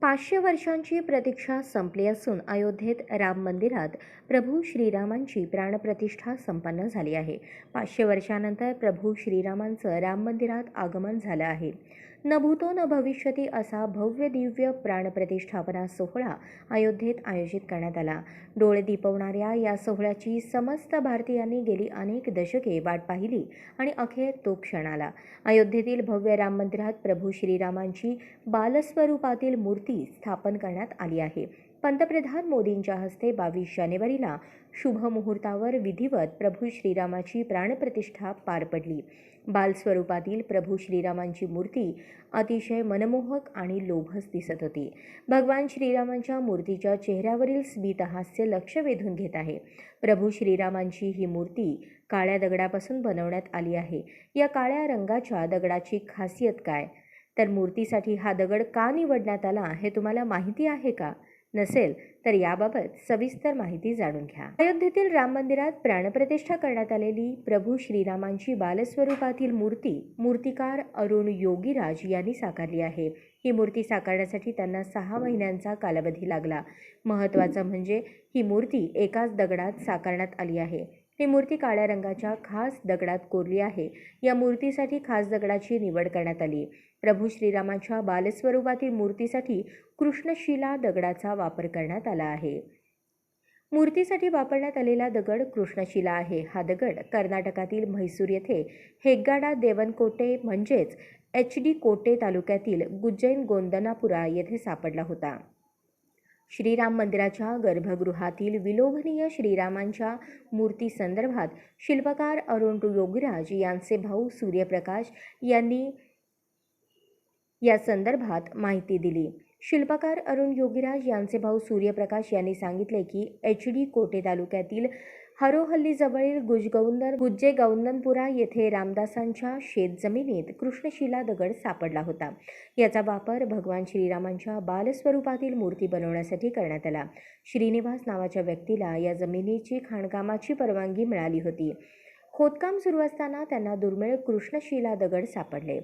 पाचशे वर्षांची प्रतीक्षा संपली असून अयोध्येत राम मंदिरात प्रभू श्रीरामांची प्राणप्रतिष्ठा संपन्न झाली आहे. पाचशे वर्षानंतर प्रभू श्रीरामांचं राम मंदिरात आगमन झालं आहे. न भूतो न भविष्यती असा भव्य दिव्य प्राणप्रतिष्ठापना सोहळा अयोध्येत आयोजित करण्यात आला. डोळे दिपवणाऱ्या या सोहळ्याची समस्त भारतीयांनी गेली अनेक दशके वाट पाहिली आणि अखेर तो क्षण आला. अयोध्येतील भव्य राम मंदिरात प्रभू श्रीरामांची बालस्वरूपातील मूर्ती स्थापन करण्यात आली आहे. पंतप्रधान मोदींच्या हस्ते बावीस जानेवारीला शुभमुहूर्तावर विधिवत प्रभू श्रीरामाची प्राणप्रतिष्ठा पार पडली. बालस्वरूपातील प्रभू श्रीरामांची मूर्ती अतिशय मनमोहक आणि लोभस दिसत होती. भगवान श्रीरामांच्या मूर्तीच्या चेहऱ्यावरील स्मितहास्य लक्ष वेधून घेत आहे. प्रभू श्रीरामांची ही मूर्ती काळ्या दगडापासून बनवण्यात आली आहे. या काळ्या रंगाच्या दगडाची खासियत काय? तर मूर्तीसाठी हा दगड का निवडण्यात आला हे तुम्हाला माहिती आहे का? नसेल तर याबाबत सविस्तर माहिती जाणून घ्या. अयोध्येतील राम मंदिरात प्राणप्रतिष्ठा करण्यात आलेली प्रभू श्रीरामांची बालस्वरूपातील मूर्ती मूर्तिकार अरुण योगीराज यांनी साकारली आहे. ही मूर्ती साकारण्यासाठी त्यांना सहा महिन्यांचा कालावधी लागला. महत्त्वाचं म्हणजे ही मूर्ती एकाच दगडात साकारण्यात आली आहे. ही मूर्ती काळ्या रंगाच्या खास दगडात कोरली आहे. या मूर्तीसाठी खास दगडाची निवड करण्यात आली. प्रभू श्रीरामाच्या बालस्वरूपातील मूर्तीसाठी कृष्णशिला दगडाचा वापर करण्यात आला आहे. मूर्तीसाठी वापरण्यात आलेला दगड कृष्णशिला आहे. हा दगड कर्नाटकातील म्हैसूर येथे हेग्गाडा देवनकोटे म्हणजेच एच डी कोटे तालुक्यातील गुज्जैन गोंदनापुरा येथे सापडला होता. श्रीराम मंदिराच्या गर्भगृहातील विलोभनीय श्रीरामांच्या मूर्तीसंदर्भात शिल्पकार अरुण योगीराज यांचे भाऊ सूर्यप्रकाश यांनी या संदर्भात माहिती दिली. शिल्पकार अरुण योगीराज यांचे भाऊ सूर्यप्रकाश यांनी सांगितले की एच डी कोटे तालुक्यातील हरोहल्लीजवळील गुजगौंदर गुज्जे गौंदनपुरा येथे रामदासांच्या शेतजमिनीत कृष्णशिला दगड सापडला होता. याचा वापर भगवान श्रीरामांच्या बालस्वरूपातील मूर्ती बनवण्यासाठी करण्यात आला. श्रीनिवास नावाच्या व्यक्तीला या जमिनीची खाणकामाची परवानगी मिळाली होती. खोदकाम सुरू असताना त्यांना दुर्मिळ कृष्णशिला दगड सापडले.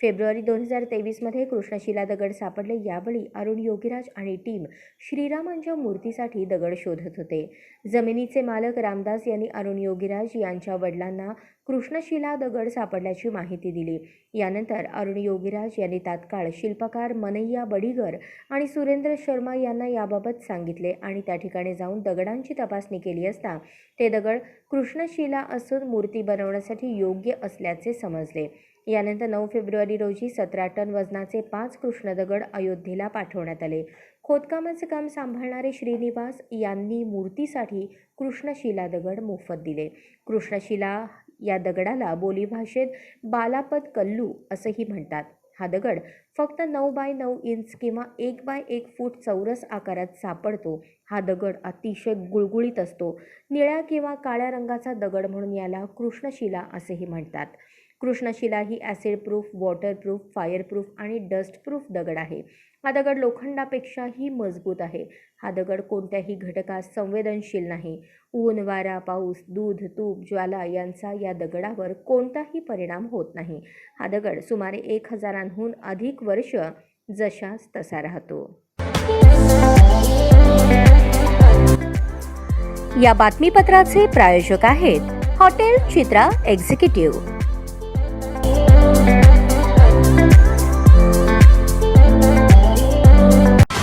फेब्रुवारी दोन हजार तेवीसमध्ये कृष्णशिला दगड सापडले. यावेळी अरुण योगीराज आणि टीम श्रीरामांच्या मूर्तीसाठी दगड शोधत होते. जमिनीचे मालक रामदास यांनी अरुण योगीराज यांच्या वडिलांना कृष्णशिला दगड सापडल्याची माहिती दिली. यानंतर अरुण योगीराज यांनी तात्काळ शिल्पकार मनैया बडीगर आणि सुरेंद्र शर्मा यांना याबाबत सांगितले आणि त्या ठिकाणी जाऊन दगडांची तपासणी केली असता ते दगड कृष्णशिला असून मूर्ती बनवण्यासाठी योग्य असल्याचे समजले. यानंतर नऊ फेब्रुवारी रोजी सतरा टन वजनाचे पाच कृष्ण दगड अयोध्येला पाठवण्यात आले. खोदकामाचे काम सांभाळणारे श्रीनिवास यांनी मूर्तीसाठी कृष्णशिला दगड मोफत दिले. कृष्णशिला या दगडाला बोलीभाषेत बालापद कल्लू असंही म्हणतात. हा दगड फक्त नऊ बाय नऊ इंच किंवा एक बाय एक फूट चौरस आकारात सापडतो. हा दगड अतिशय गुळगुळीत असतो. निळ्या किंवा काळ्या रंगाचा दगड म्हणून याला कृष्णशिला असेही म्हणतात. कृष्णशिला ही ॲसिड प्रूफ वॉटरप्रूफ फायरप्रूफ आणि डस्टप्रूफ दगड आहे. हा दगड लोखंडापेक्षाही मजबूत आहे. हा दगड कोणत्याही घटकास संवेदनशील नाही. ऊन वारा पाऊस दूध तूप ज्वाला यांचा या दगडावर कोणताही परिणाम होत नाही. हा दगड सुमारे एक हजारांहून अधिक वर्ष जशास तसा राहतो. या बातमीपत्राचे प्रायोजक आहेत हॉटेल चित्रा एक्झिक्युटिव्ह.